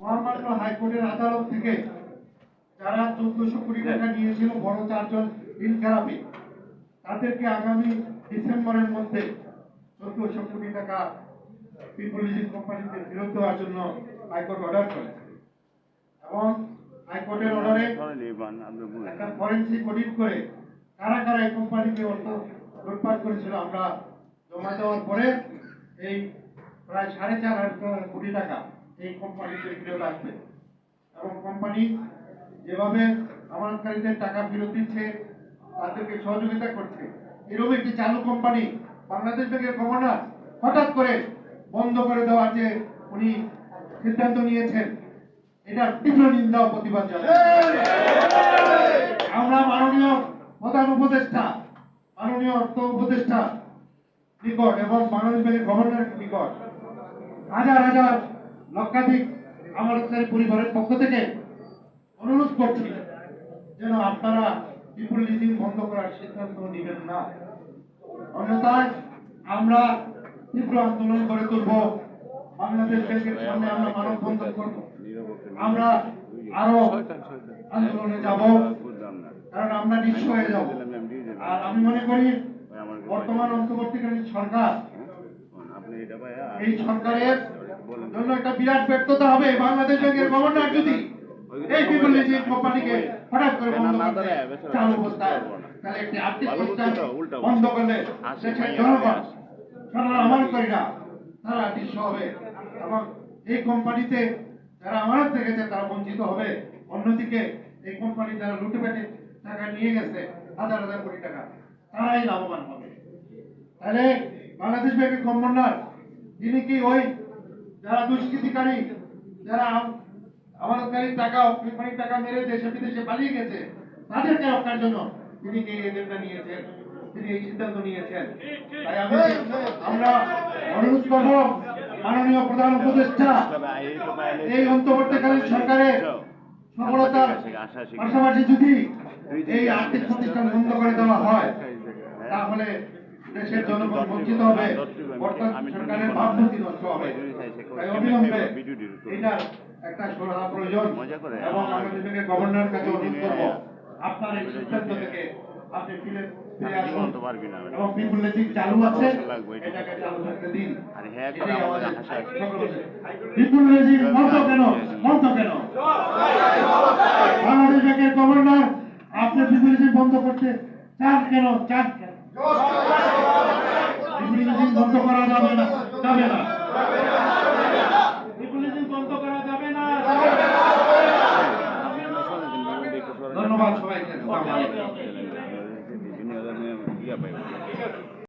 মহামান্য হাইকোর্টের আদালত থেকে যারা চোদ্দশো কোটি টাকা নিয়েছিল বড় চারজন ঋণ খেলাপি তাদেরকে আগামী ডিসেম্বরের মধ্যে চোদ্দশো কোটি টাকা পিপুল লিজিং কোম্পানিতে ফেরত দেওয়ার জন্য হাইকোর্ট অর্ডার করেছে। এবং হাইকোর্টের অর্ডারে একটা ফরেন্সিক অডিট করে কারা কারা এই কোম্পানিকে অর্থ লুটপাট করেছিল আমরা জমা দেওয়ার পরে এই প্রায় সাড়ে চার হাজার কোটি টাকা এই কোম্পানিতে ফেরত আসবে। এবং কোম্পানি যেভাবে আমানতকারীদের টাকা ফেরত দিচ্ছে, তাদেরকে সহযোগিতা করছে। এরকম একটি চালু কোম্পানি বাংলাদেশ ব্যাংকের গভর্নর হঠাৎ করে বন্ধ করে দেওয়ার যে উনি সিদ্ধান্ত নিয়েছেন, এটার তীব্র নিন্দা ও প্রতিবাদ আমরা মাননীয় প্রধান উপদেষ্টা, মাননীয় অর্থ উপদেষ্টা নিকট এবং বাংলাদেশ ব্যাংকের গভর্নরের নিকট হাজার হাজার লক্ষাধিক আমানতকারী পরিবারের পক্ষ থেকে অনুরোধ করছি যেন আপনারা পিপুল লিজিং বন্ধ করার সিদ্ধান্ত নেবেন না। অন্যথায় আমরা তীব্র আন্দোলন করে তুলব। বাংলাদেশ ব্যাংকের সামনে আমরা মানববন্ধন করব। আমরা আরও আন্দোলনে যাব। কারণ আমরা নিঃস্ব হয়ে যাব। আর আমি মনে করি বর্তমান অন্তর্বর্তীকালীন সরকার এই সরকারের জন্য একটা বিরাট ব্যর্থতা হবে বাংলাদেশ ব্যাংকের গভর্নর যদি এই পিপল লিজিং কোম্পানিকে হঠাৎ করে বন্ধ করতে চালু অবস্থায় তাহলে একটি আর্থিক প্রতিষ্ঠান বন্ধ করলে দেশের জনগণ সাধারণ আমানতকারীরা তারা নিঃস্ব হবে। এবং এই কোম্পানিতে যারা আমানত রেখেছে তারা বঞ্চিত হবে। অন্যদিকে এই কোম্পানি যারা লুটে পেটে টাকা নিয়ে গেছে হাজার হাজার কোটি টাকা তারাই লাভবান হবে। তাহলে বাংলাদেশ ব্যাংকের গভর্নর তিনি কি ওই যারা দুষ্কৃতিকারী যারা আমানতকারী টাকা কোম্পানির টাকা মেরে দেশে বিদেশে পালিয়ে গেছে তাদেরকে রক্ষার জন্য তিনি এই এজেন্ডা নিয়েছেন তিনি এই সিদ্ধান্ত নিয়েছেন। তাই আমি আমরা অনুরোধ করব মাননীয় প্রধান উপদেষ্টা এই অন্তর্বর্তীকালীন সরকারের সফলতার পাশাপাশি যদি এই আর্থিক প্রতিষ্ঠান বন্ধ করে দেওয়া হয় দেশের জনগণ বঞ্চিত হবে বর্তমান সরকারের ভাবমূর্তি নষ্ট হবে। তাই অবিলম্বে এটার একটা সুরাহা প্রয়োজন এবং আমাদের থেকে গভর্নর কাছে অনুরোধ করব আপনার এই সিদ্ধান্ত থেকে আপনি ফিরে ফিরে এবং পিপুল লিজিং চালু আছে এটাকে। চালু থাকতে দিন। আরে হ্যাঁ, এটাই আমাদের আশা আছে। পিপুল লিজিং বন্ধ কেন বাংলাদেশ ব্যাংকের গভর্নর আপনি পিপুল লিজিং বন্ধ করতে চান কেন চান কেন লিজিং বন্ধ করা যাবে না যাবে না। লিজিং বন্ধ করা যাবে না ধন্যবাদ সবাইকে